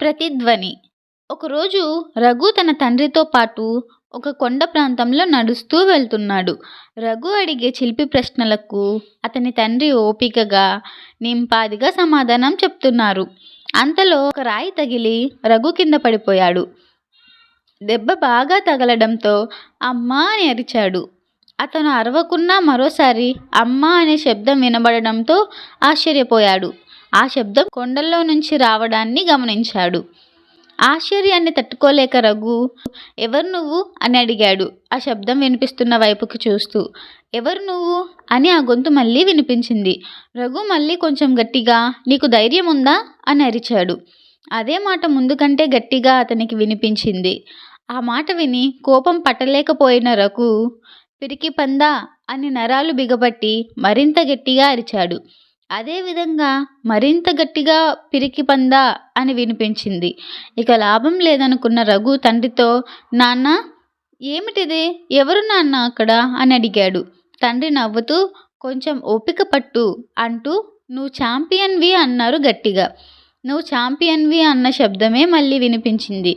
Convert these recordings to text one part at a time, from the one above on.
ప్రతిధ్వని. ఒకరోజు రఘు తన తండ్రితో పాటు ఒక కొండ ప్రాంతంలో నడుస్తూ వెళ్తున్నాడు. రఘు అడిగే చిలిపి ప్రశ్నలకు అతని తండ్రి ఓపికగా నింపాదిగా సమాధానం చెప్తున్నారు. అంతలో ఒక రాయి తగిలి రఘు కింద పడిపోయాడు. దెబ్బ బాగా తగలడంతో అమ్మా అని అరిచాడు. అతను అరవకున్నా మరోసారి అమ్మా అనే శబ్దం వినబడడంతో ఆశ్చర్యపోయాడు. ఆ శబ్దం కొండల్లో నుంచి రావడాన్ని గమనించాడు. ఆశ్చర్యాన్ని తట్టుకోలేక రఘు ఎవరు నువ్వు? అని అడిగాడు. ఆ శబ్దం వినిపిస్తున్న వైపుకి చూస్తూ ఎవరు నువ్వు? అని ఆ గొంతు మళ్ళీ వినిపించింది. రఘు మళ్ళీ కొంచెం గట్టిగా నీకు ధైర్యం ఉందా? అని అరిచాడు. అదే మాట ముందు కంటే గట్టిగా అతనికి వినిపించింది. ఆ మాట విని కోపం పట్టలేకపోయిన రఘు పిరికి పందా అని నరాలు బిగబట్టి మరింత గట్టిగా అరిచాడు. అదేవిధంగా మరింత గట్టిగా పిరికి పందా అని వినిపించింది. ఇక లాభం లేదనుకున్న రఘు తండ్రితో నాన్న ఏమిటిది? ఎవరు నాన్న అక్కడ? అని అడిగాడు. తండ్రి నవ్వుతూ కొంచెం ఓపిక పట్టు అంటూ నువ్వు ఛాంపియన్వి అన్నారు గట్టిగా. నువ్వు ఛాంపియన్వి అన్న శబ్దమే మళ్ళీ వినిపించింది.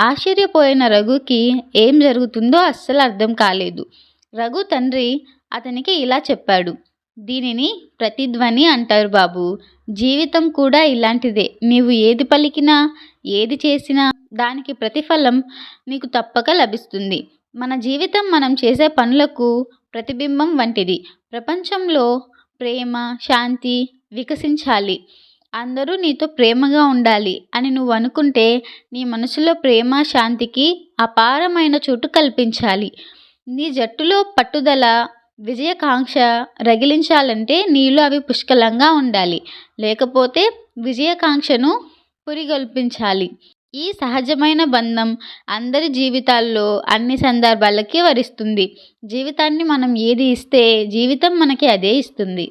ఆశ్చర్యపోయిన రఘుకి ఏం జరుగుతుందో అస్సలు అర్థం కాలేదు. రఘు తండ్రి అతనికి ఇలా చెప్పాడు. దీనిని ప్రతిధ్వని అంటారు బాబు. జీవితం కూడా ఇలాంటిదే. నీవు ఏది పలికినా ఏది చేసినా దానికి ప్రతిఫలం నీకు తప్పక లభిస్తుంది. మన జీవితం మనం చేసే పనులకు ప్రతిబింబం వంటిది. ప్రపంచంలో ప్రేమ శాంతి వికసించాలి. అందరూ నీతో ప్రేమగా ఉండాలి అని నువ్వు అనుకుంటే నీ మనసులో ప్రేమ శాంతికి అపారమైన చోటు కల్పించాలి. నీ జట్టులో పట్టుదల విజయకాంక్ష రగిలించాలంటే నీళ్ళు అవి పుష్కలంగా ఉండాలి. లేకపోతే విజయకాంక్షను పురిగొల్పించాలి. ఈ సహజమైన బంధం అందరి జీవితాల్లో అన్ని సందర్భాలకి వరిస్తుంది. జీవితాన్ని మనం ఏది ఇస్తే జీవితం మనకి అదే ఇస్తుంది.